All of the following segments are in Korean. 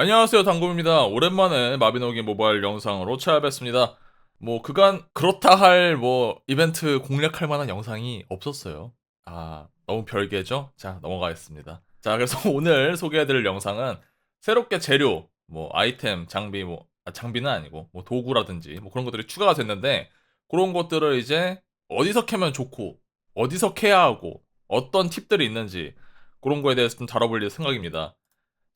안녕하세요 당구입니다. 오랜만에 마비노기 모바일 영상으로 찾아뵙습니다. 뭐 그간 그렇다 할 뭐 이벤트 공략할 만한 영상이 없었어요. 아 너무 별개죠? 자 넘어가겠습니다. 자 그래서 오늘 소개해드릴 영상은 새롭게 재료, 뭐 아이템, 장비 뭐 아, 장비는 아니고 뭐 도구라든지 뭐 그런 것들이 추가가 됐는데 그런 것들을 이제 어디서 캐면 좋고 어디서 캐야 하고 어떤 팁들이 있는지 그런 거에 대해서 좀 다뤄볼 생각입니다.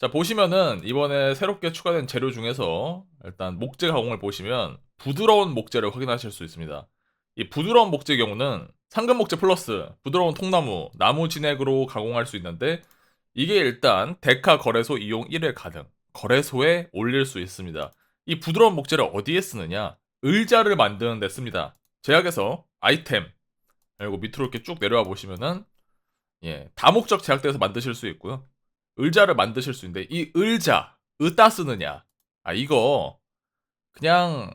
자, 보시면은 이번에 새롭게 추가된 재료 중에서 일단 목재 가공을 보시면 부드러운 목재를 확인하실 수 있습니다. 이 부드러운 목재 경우는 상금 목재 플러스 부드러운 통나무, 나무 진액으로 가공할 수 있는데 이게 일단 데카 거래소 이용 1회 가능. 거래소에 올릴 수 있습니다. 이 부드러운 목재를 어디에 쓰느냐? 의자를 만드는 데 씁니다. 제약에서 아이템 그리고 밑으로 이렇게 쭉 내려와 보시면은 예, 다목적 제약대에서 만드실 수 있고요. 의자를 만드실 수 있는데 이 의자 으따 쓰느냐? 아 이거 그냥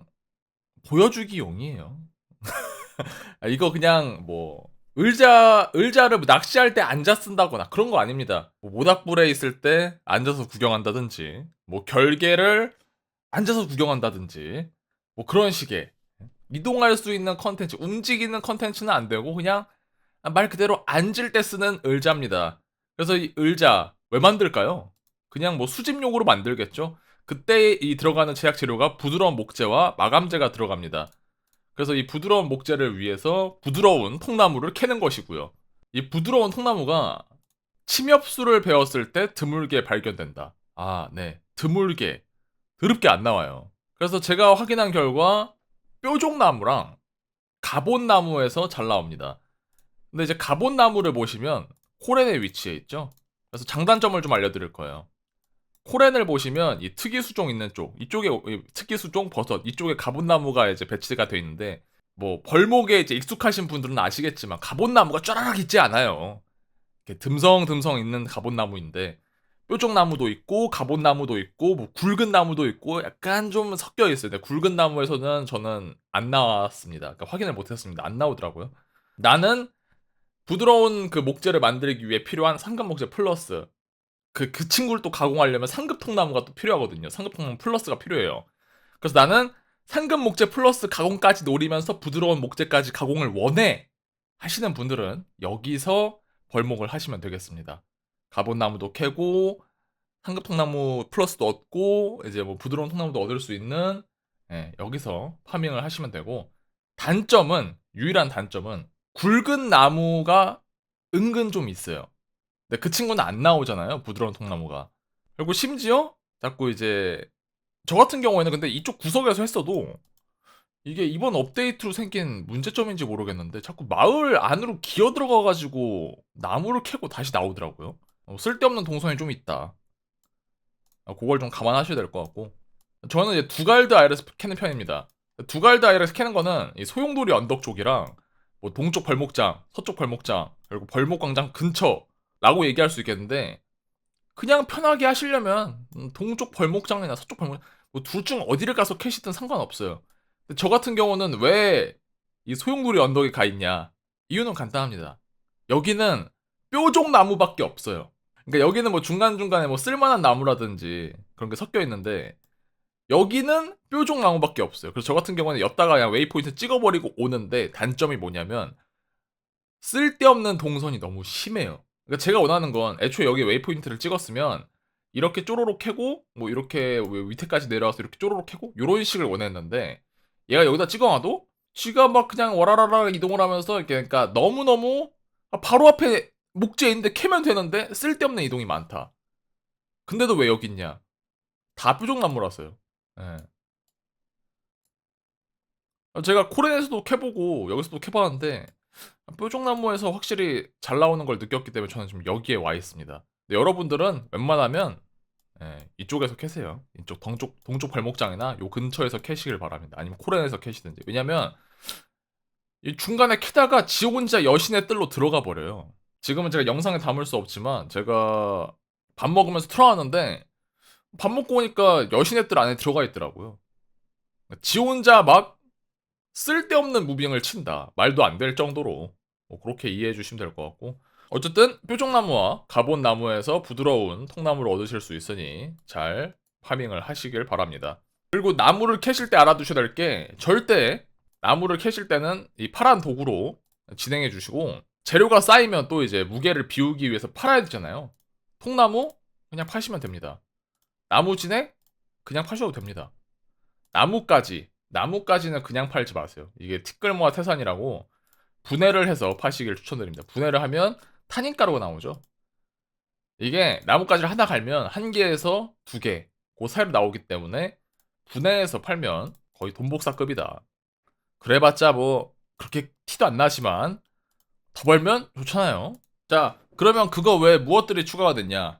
보여주기용이에요. 아, 이거 그냥 뭐 의자 의자를 낚시할 때 앉아 쓴다거나 그런 거 아닙니다. 뭐 모닥불에 있을 때 앉아서 구경한다든지 뭐 결계를 앉아서 구경한다든지 뭐 그런 식의 이동할 수 있는 컨텐츠 움직이는 컨텐츠는 안 되고 그냥 말 그대로 앉을 때 쓰는 의자입니다. 그래서 이 의자 왜 만들까요? 그냥 뭐 수집용으로 만들겠죠? 그때 이 들어가는 제약 재료가 부드러운 목재와 마감재가 들어갑니다. 그래서 이 부드러운 목재를 위해서 부드러운 통나무를 캐는 것이고요. 이 부드러운 통나무가 침엽수를 배웠을 때 드물게 발견된다. 아, 네. 드물게. 드럽게 안 나와요. 그래서 제가 확인한 결과 뾰족나무랑 가본나무에서 잘 나옵니다. 근데 이제 가본나무를 보시면 코렌에 위치해 있죠. 그래서 장단점을 좀 알려드릴 거예요. 코렌을 보시면 이 특이 수종 있는 쪽, 이쪽에 특이 수종 버섯, 이쪽에 가본나무가 이제 배치가 돼 있는데 뭐 벌목에 이제 익숙하신 분들은 아시겠지만 가본나무가 쫘라락 있지 않아요. 이렇게 듬성듬성 있는 가본나무인데 뾰족나무도 있고 가본나무도 있고 뭐 굵은 나무도 있고 약간 좀 섞여 있어요. 굵은 나무에서는 저는 안 나왔습니다. 그러니까 확인을 못했습니다. 안 나오더라고요. 나는 부드러운 그 목재를 만들기 위해 필요한 상급 목재 플러스 그, 그 친구를 또 가공하려면 상급 통나무가 또 필요하거든요. 상급 통나무 플러스가 필요해요. 그래서 나는 상급 목재 플러스 가공까지 노리면서 부드러운 목재까지 가공을 원해 하시는 분들은 여기서 벌목을 하시면 되겠습니다. 가본나무도 캐고 상급 통나무 플러스도 얻고 이제 뭐 부드러운 통나무도 얻을 수 있는 예, 여기서 파밍을 하시면 되고 단점은 유일한 단점은 굵은 나무가 은근 좀 있어요. 근데 그 친구는 안 나오잖아요. 부드러운 통나무가. 그리고 심지어 자꾸 이제 저 같은 경우에는 근데 이쪽 구석에서 했어도 이게 이번 업데이트로 생긴 문제점인지 모르겠는데 자꾸 마을 안으로 기어 들어가가지고 나무를 캐고 다시 나오더라고요. 어, 쓸데없는 동선이 좀 있다. 어, 그걸 좀 감안하셔야 될 것 같고 저는 이제 두갈드 아이레스 캐는 편입니다. 두갈드 아이레스 캐는 거는 소용돌이 언덕 쪽이랑 뭐 동쪽 벌목장, 서쪽 벌목장, 그리고 벌목광장 근처라고 얘기할 수 있겠는데 그냥 편하게 하시려면 음, 동쪽 벌목장이나 서쪽 벌목 뭐둘 중 어디를 가서 캐시든 상관없어요. 저 같은 경우는 왜 이 소용돌이 언덕에 가 있냐? 이유는 간단합니다. 여기는 뾰족 나무밖에 없어요. 그러니까 여기는 뭐 중간중간에 뭐 쓸만한 나무라든지 그런 게 섞여 있는데 여기는 뾰족 나무밖에 없어요. 그래서 저 같은 경우는 였다가 그냥 웨이포인트 찍어버리고 오는데 단점이 뭐냐면 쓸데없는 동선이 너무 심해요. 그러니까 제가 원하는 건 애초에 여기 웨이포인트를 찍었으면 이렇게 쪼로록 캐고 뭐 이렇게 밑에까지 내려와서 이렇게 쪼로록 캐고 이런 식을 원했는데 얘가 여기다 찍어놔도 쥐가 막 그냥 와라라라 이동을 하면서 이렇게 그러니까 너무너무 바로 앞에 목재인데 캐면 되는데 쓸데없는 이동이 많다. 근데도 왜 여기 있냐? 다 뾰족나무라서요. 예. 제가 코렌에서도 캐보고 여기서도 캐봤는데 뾰족나무에서 확실히 잘 나오는 걸 느꼈기 때문에 저는 지금 여기에 와 있습니다. 여러분들은 웬만하면 예, 이쪽에서 캐세요. 이쪽 동쪽 동쪽 발목장이나 요 근처에서 캐시길 바랍니다. 아니면 코렌에서 캐시든지. 왜냐면 이 중간에 캐다가 지 혼자 여신의 뜰로 들어가 버려요. 지금은 제가 영상에 담을 수 없지만 제가 밥 먹으면서 틀어놨는데 밥 먹고 오니까 여신의 뜰 안에 들어가 있더라고요. 지 혼자 막 쓸데없는 무빙을 친다. 말도 안 될 정도로 뭐 그렇게 이해해 주시면 될 것 같고 어쨌든 뾰족나무와 가본나무에서 부드러운 통나무를 얻으실 수 있으니 잘 파밍을 하시길 바랍니다. 그리고 나무를 캐실 때 알아두셔야 될 게 절대 나무를 캐실 때는 이 파란 도구로 진행해 주시고 재료가 쌓이면 또 이제 무게를 비우기 위해서 팔아야 되잖아요. 통나무 그냥 파시면 됩니다. 진액 그냥 파셔도 됩니다. 나무까지 나무까지는 그냥 팔지 마세요. 이게 티끌모아 태산이라고 분해를 해서 파시길 추천드립니다. 분해를 하면 탄닌가루가 나오죠. 이게 나뭇가지를 하나 갈면 한 개에서 두 개, 그 사이로 나오기 때문에 분해해서 팔면 거의 돈복사급이다. 그래봤자 뭐 그렇게 티도 안 나지만 더 벌면 좋잖아요. 자, 그러면 그거 외에 무엇들이 추가가 됐냐?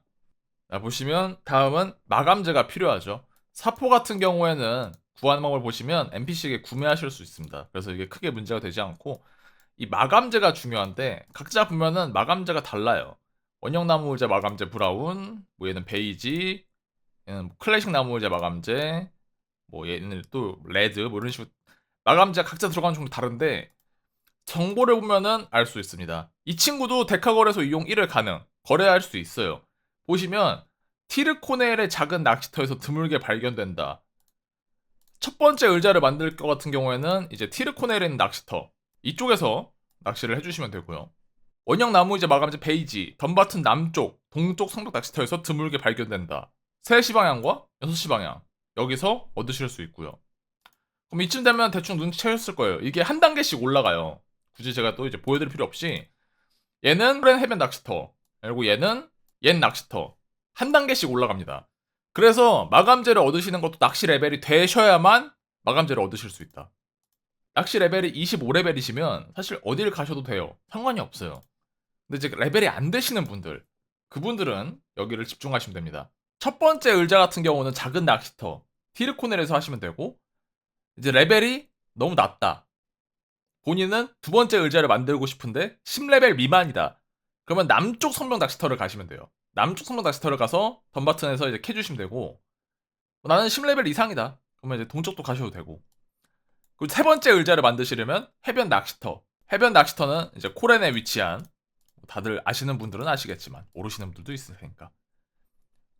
자, 보시면 다음은 마감재가 필요하죠. 사포 같은 경우에는 구하는 방법을 보시면 NPC에게 구매하실 수 있습니다. 그래서 이게 크게 문제가 되지 않고 이 마감재가 중요한데 각자 보면은 마감재가 달라요. 원형 나무 의자 마감재 브라운, 뭐 얘는 베이지, 얘는 뭐 클래식 나무 의자 마감재, 뭐 얘는 또 레드, 뭐 이런 식으로 마감재가 각자 들어가는 종류 다른데 정보를 보면은 알 수 있습니다. 이 친구도 데카 거래소 이용 1을 가능, 거래할 수 있어요. 보시면 티르코넬의 작은 낚시터에서 드물게 발견된다. 첫 번째 의자를 만들 것 같은 경우에는 이제 티르코넬에 있는 낚시터 이쪽에서 낚시를 해주시면 되고요. 원형 나무이제 마감재 베이지, 덤바튼 남쪽, 동쪽 성벽 낚시터에서 드물게 발견된다. 3시 방향과 6시 방향 여기서 얻으실 수 있고요. 그럼 이쯤 되면 대충 눈치채셨을 거예요. 이게 한 단계씩 올라가요. 굳이 제가 또 이제 보여드릴 필요 없이 얘는 프렌 해변 낚시터 그리고 얘는 옛 낚시터 한 단계씩 올라갑니다. 그래서 마감재를 얻으시는 것도 낚시 레벨이 되셔야만 마감재를 얻으실 수 있다. 낚시 레벨이 25레벨이시면 사실 어딜 가셔도 돼요. 상관이 없어요. 근데 이제 레벨이 안 되시는 분들, 그분들은 여기를 집중하시면 됩니다. 첫 번째 의자 같은 경우는 작은 낚시터, 티르코넬에서 하시면 되고, 이제 레벨이 너무 낮다. 본인은 두 번째 의자를 만들고 싶은데 10레벨 미만이다. 그러면 남쪽 성명 낚시터를 가시면 돼요. 남쪽 성명 낚시터를 가서 덤바튼에서 이제 캐주시면 되고, 나는 10레벨 이상이다. 그러면 이제 동쪽도 가셔도 되고. 그리고 세 번째 의자를 만드시려면 해변 낚시터. 해변 낚시터는 이제 코렌에 위치한 다들 아시는 분들은 아시겠지만 모르시는 분들도 있을 테니까.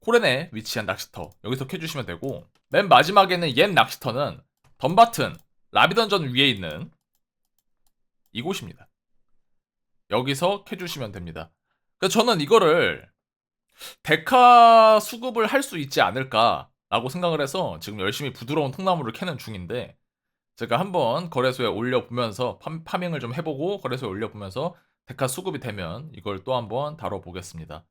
코렌에 위치한 낚시터 여기서 캐주시면 되고 맨 마지막에는 옛 낚시터는 덤바튼 라비던전 위에 있는 이곳입니다. 여기서 캐주시면 됩니다. 그래서 저는 이거를 데카 수급을 할 수 있지 않을까라고 생각을 해서 지금 열심히 부드러운 통나무를 캐는 중인데 제가 한번 거래소에 올려보면서 파, 파밍을 좀 해보고 거래소에 올려보면서 데카 수급이 되면 이걸 또 한번 다뤄보겠습니다.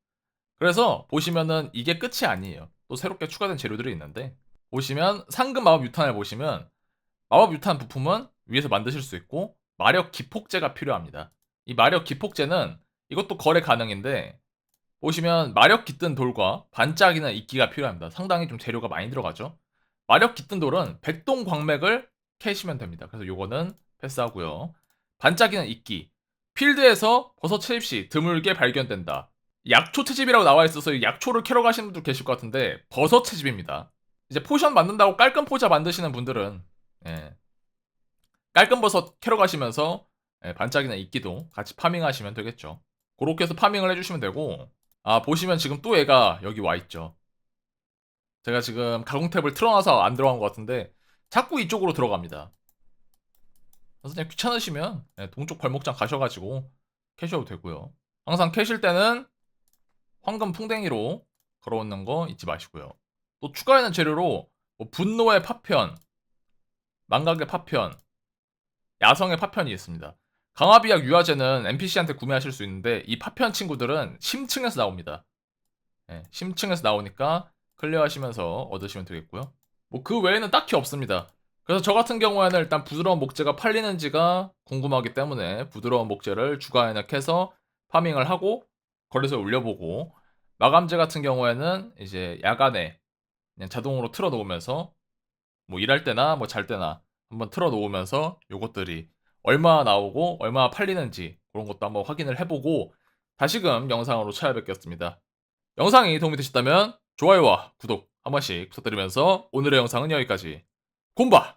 그래서 보시면은 이게 끝이 아니에요. 또 새롭게 추가된 재료들이 있는데 보시면 상금 마법 유탄을 보시면 마법 유탄 부품은 위에서 만드실 수 있고 마력 기폭제가 필요합니다. 이 마력 기폭제는 이것도 거래 가능인데 보시면 마력 깃든 돌과 반짝이는 이끼가 필요합니다. 상당히 좀 재료가 많이 들어가죠. 마력 깃든 돌은 백동 광맥을 캐시면 됩니다. 그래서 요거는 패스하고요. 반짝이는 이끼. 필드에서 버섯 채집 시 드물게 발견된다. 약초 채집이라고 나와 있어서 이 약초를 캐러 가시는 분들 계실 것 같은데 버섯 채집입니다. 이제 포션 만든다고 깔끔 포자 만드시는 분들은 예. 깔끔 버섯 캐러 가시면서 예, 반짝이나 이끼도 같이 파밍하시면 되겠죠. 그렇게 해서 파밍을 해주시면 되고 아 보시면 지금 또 얘가 여기 와 있죠. 제가 지금 가공 탭을 틀어놔서 안 들어간 것 같은데 자꾸 이쪽으로 들어갑니다. 그래서 그냥 귀찮으시면 예, 동쪽 발목장 가셔가지고 캐셔도 되고요. 항상 캐실 때는 황금 풍뎅이로 걸어오는 거 잊지 마시고요. 또 추가하는 재료로 뭐 분노의 파편, 망각의 파편, 야성의 파편이 있습니다. 강화비약 유화제는 NPC한테 구매하실 수 있는데 이 파편 친구들은 심층에서 나옵니다. 네, 심층에서 나오니까 클리어하시면서 얻으시면 되겠고요. 뭐 그 외에는 딱히 없습니다. 그래서 저 같은 경우에는 일단 부드러운 목재가 팔리는지가 궁금하기 때문에 부드러운 목재를 주가에는 캐서 파밍을 하고 거래소에 올려보고 마감재 같은 경우에는 이제 야간에 그냥 자동으로 틀어 놓으면서 뭐 일할 때나 뭐 잘 때나 한번 틀어 놓으면서 요것들이 얼마 나오고 얼마 팔리는지 그런 것도 한번 확인을 해보고 다시금 영상으로 찾아뵙겠습니다. 영상이 도움이 되셨다면 좋아요와 구독 한 번씩 부탁드리면서 오늘의 영상은 여기까지. 곰바!